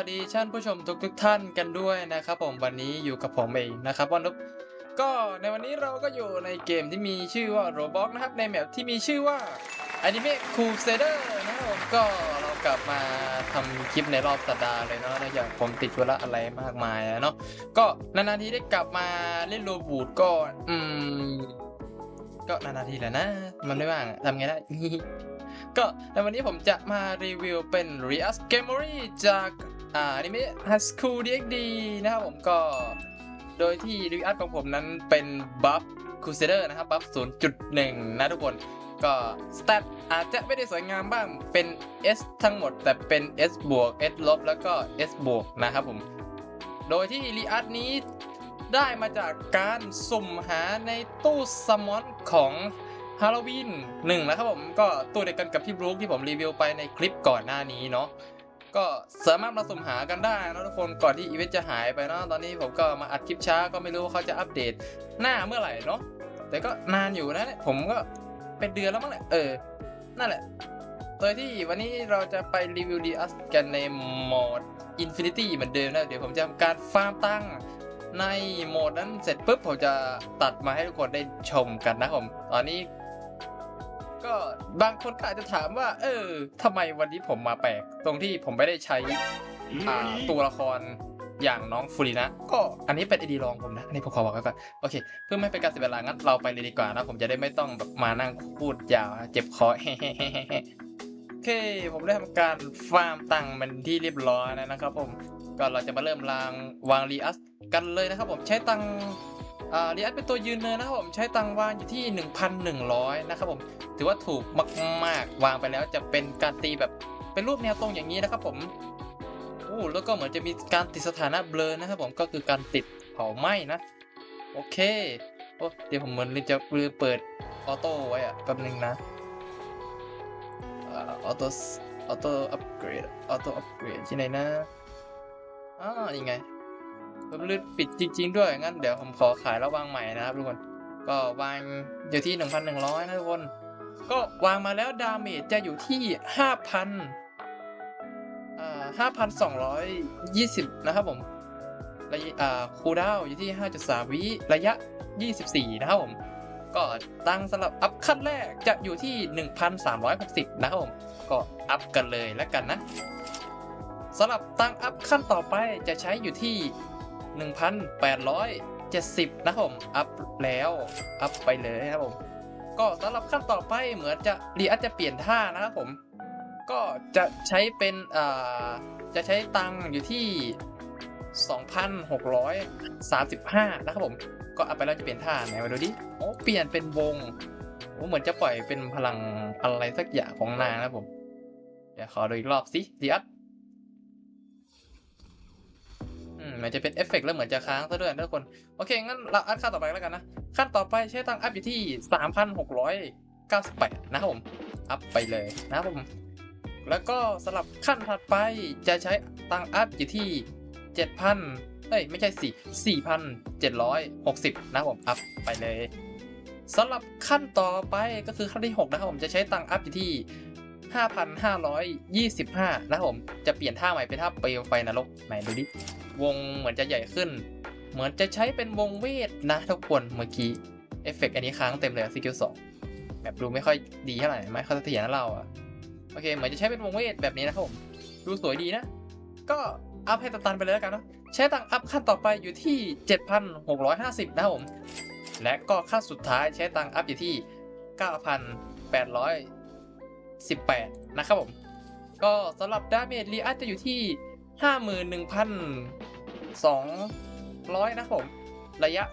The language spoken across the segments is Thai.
สวัสดีท่านผู้ชมทุกทุกท่านกันด้วยนะครับผมวันนี้อยู่กับผมเองนะครับวันนุกก็ในวันนี้เราก็อยู่ในเกมที่มีชื่อว่า Roblox นะครับในแมปที่มีชื่อว่า Anime Crusader นะครับผมก็เรากลับมาทำคลิปในรอบสัปดาห์เลยเนาะเนื่องจากผมติดธุระอะไรมากมายอะเนาะก็นานๆทีได้กลับมาเล่นโรบูดก็อืมก็นานๆทีแหละนะ มันไม่ว่างทำไงได้ก็ในวันนี้ผมจะมารีวิวเป็น r e a s g a m e r y จาก อ่าอนิเมะ High School DxD นะครับผมก็โดยที่ r e a s ของผมนั้นเป็น Buff Crusader นะครับ Buff 0.1 นะทุกคน ก็สเตตอาจจะไม่ได้สวยงามบ้างเป็น S ทั้งหมด แต่เป็น S บวก S ลบแล้วก็ S บวกนะครับผม โดยที่ r e a s นี้ได้มาจากการสุ่มหาในตู้สมอนของฮาโลวีนหนึ่งนะครับผมก็ตัวเดียวกันกับที่บรูคที่ผมรีวิวไปในคลิปก่อนหน้านี้เนาะ ก็สามารถมาสุ่มหากันได้นะทุกคนก่อนที่อีเวนต์จะหายไปเนาะตอนนี้ผมก็มาอัดคลิปช้าก็ไม่รู้ว่าเขาจะอัปเดตหน้าเมื่อไหร่เนาะแต่ก็นานอยู่นะเนี่ยผมก็เป็นเดือนแล้วมั้งแหละเออนั่นแหละโดยที่วันนี้เราจะไปรีวิวดีอัสกันในโหมด Infinity เหมือนเดิมนะ เดี๋ยวผมจะทำการฟาร์มตั้งในโหมดนั้นเสร็จปุ๊บผมจะตัดมาให้ทุกคนได้ชมกันนะผม ตอนนี้ ก็บางคนก็อาจจะถามว่า เออทำไมวันนี้ผมมาแปลก ตรงที่ผมไม่ได้ใช้อ่าตัวละครอย่างน้องฟูรินะ ก็อันนี้เป็นไอดีลองผมนะ อันนี้ผมขอบอกไว้ก่อน โอเค เพื่อไม่เป็นการเสียเวลางั้นเราไปเลยดีกว่านะ ผมจะได้ไม่ต้องแบบมานั่งพูดยาวเจ็บคอโอเค ผมได้ทำการฟาร์มตังค์มันที่เรียบร้อยแล้วนะครับผม ก็เราจะมาเริ่มรางวางรีอัสกันเลยนะครับผมใช้ตังค์ รีอัสเป็นตัวยืนเนินนะครับผมใช้ตังวางอยู่ที่ 1,100 นะครับผมถือว่าถูกมากๆ วางไปแล้วจะเป็นการตีแบบเป็นรูปแนวตรงอย่างนี้นะครับผมโอ้แล้วก็เหมือนจะมีการติดสถานะเบลอนะครับผมก็คือการติดเผาไหม้นะ โอเคโอ้เดี๋ยวผมเหมือนจะลืมเปิดออโต้ไว้อะแป๊บนึงนะออโต้ออโต้อัปเกรดออโต้อัปเกรดที่ไหนนะอ่านี่ไง ผมลืมปิดจริง ๆ ด้วย งั้นเดี๋ยวผมขอขายแล้ววางใหม่นะครับทุกคน ก็วางอยู่ที่ 1,100 นะทุกคน ก็วางมาแล้วดาเมจจะอยู่ที่ 5,000อ่า5,220 นะครับผมระยะอ่าคูดาวอยู่ที่ 5.3 วิระยะ 24 นะครับผม ก็ตั้งสำหรับอัพขั้นแรกจะอยู่ที่ 1,360 นะครับผม ก็อัพกันเลยแล้วกันนะสำหรับตั้งอัพขั้นต่อไปจะใช้อยู่ที่ 1,870 นะครับผม อัพแล้ว อัพไปเลยครับผม ก็สำหรับขั้นต่อไปเหมือนจะรีอัพจะเปลี่ยนท่านะครับผม ก็จะใช้เป็นอ่าจะใช้ตังอยู่ที่ 2,635 นะครับผม ก็อัพไปแล้วจะเปลี่ยนท่าไหนมาดูดิ โอ้ เปลี่ยนเป็นวงเหมือนจะปล่อยเป็นพลังอะไรสักอย่างของนางนะครับผม เดี๋ยวขอดูอีกรอบสิดีอัพ อืมมันจะเป็นเอฟเฟกต์แล้วเหมือนจะค้างซะด้วยนะทุกคน โอเค งั้นเราอัพขั้นต่อไปแล้วกันนะ ขั้นต่อไปใช้ตังค์อัพอยู่ที่ 3,698 นะครับผม อัพไปเลยนะครับผม แล้วก็สำหรับขั้นถัดไปจะใช้ตังค์อัพอยู่ที่ 7,000เอ้ย ไม่ใช่สี่4,760 นะครับผม อัพไปเลยสำหรับขั้นต่อไปก็คือขั้นที่ 6 นะครับผมจะใช้ตังค์อัพอยู่ที่5,525 นะครับผม จะเปลี่ยนท่าใหม่เป็นท่าเปลวไฟนรกไหนดูดิ วงเหมือนจะใหญ่ขึ้น เหมือนจะใช้เป็นวงเวทนะทุกคนเมื่อกี้เอฟเฟกต์อันนี้ค้างเต็มเลยสกิลสองแบบดูไม่ค่อยดีเท่าไหร่ไม่ค่อยเสถียรนะเราอะโอเค เหมือนจะใช้เป็นวงเวทแบบนี้นะครับผมดูสวยดีนะ ก็อัพให้ตันไปเลยแล้วกันเนาะใช้ตังอัพขั้นต่อไปอยู่ที่ 7,650 นะครับผม และก็ขั้นสุดท้ายใช้ตังอัพอยู่ที่ 9,818 นะครับผม ก็สำหรับดาเมจรีอัพจะอยู่ที่ 51,200นะครับผม ระยะ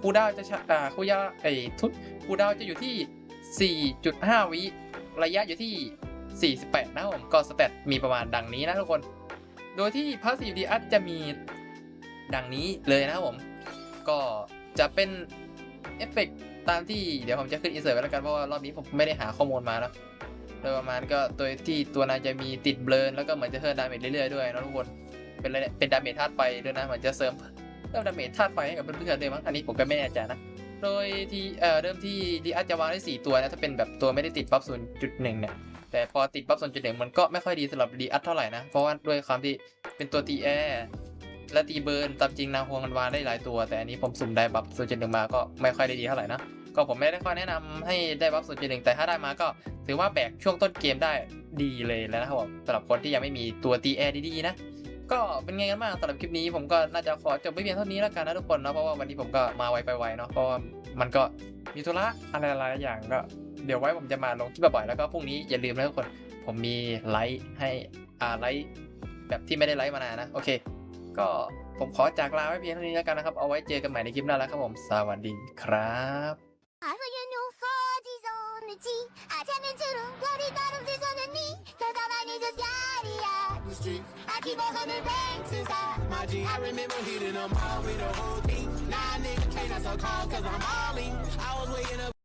คูดาวจะอ่าคูยาไอ้ทุกคูดาวจะอยู่ที่ 4.5 วิระยะอยู่ที่ 48 นะครับผมก็สเตตมีประมาณดังนี้นะทุกคน โดยที่ Passive d ีอัจะมีดังนี้เลยนะครับผม ก็จะเป็นเอฟเฟกต์ตามที่เดี๋ยวผมจะขึ้นอินเสิร์ตไว้แล้วกัน เพราะว่ารอบนี้ผมไม่ได้หาข้อมูลมานะ โดยประมาณก็โดยที่ตัวนายจะมีติดเบลนแล้วก็เหมือนจะเพิ่มดาเมจเรื่อยๆด้วยนะทุกคนเป็นอะไรเนี่ยเป็นดาเมจธาตุไฟด้วยนะเหมือนจะเสริมเพิ่มดาเมจธาตุไฟให้กับเพื่อนๆด้วยมั้งอันนี้ผมก็ไม่แน่ใจนะโดยที่เอ่อเริ่มที่ดีอาจจะวางได้4ตัวนะถ้าเป็นแบบตัวไม่ได้ติดบัฟ0.1เนี่ยแต่พอติดบัฟโซนจุดหนึ่งมันก็ไม่ค่อยดีสำหรับดีอัดเท่าไหร่นะเพราะว่าด้วยความที่เป็นตัวตีแอร์และตีเบิร์นตามจริงนางฮวงมันวางได้หลายตัว แต่อันนี้ผมสุ่มได้บัฟโซนจุดหนึ่งมาก็ไม่ค่อยได้ดีเท่าไหร่นะ ก็ผมไม่ได้ค่อยแนะนำให้ได้บัฟโซนจุดหนึ่งแต่ถ้าได้มาก็ถือว่าแบกช่วงต้นเกมได้ดีเลยแล้วนะครับผมสำหรับคนที่ยังไม่มีตัวตีแอร์ดีๆนะก็เป็นไงกันบ้างสำหรับคลิปนี้ผมก็น่าจะขอจบไปเพียงเท่านี้แล้วกันนะทุกคนเนาะเพราะว่าวันนี้ผมก็มาไวไปไวเนาะเพราะว่ามันก็มีธุระอะไรหลายๆอย่างก็เดี๋ยวไว้ผมจะมาลงคลิปบ่อยๆแล้วก็พรุ่งนี้อย่าลืมนะทุกคนผมมีไลฟ์ให้อ่าไลฟ์แบบที่ไม่ได้ไลฟ์มานานนะโอเค ก็ผมขอจากลาไว้เพียงเท่านี้แล้วกันนะครับ เอาไว้เจอกันใหม่ในคลิปหน้าแล้วครับผม สวัสดีครับ I forget no forties on the G. I tend to the bloody bottoms is on the knee. Cause all my niggas yaddy out the streets. I keep a hundred inside my G. I remember hitting them all with a whole team. Nah, nigga, can't I a cold cause I'm all. I was waiting up.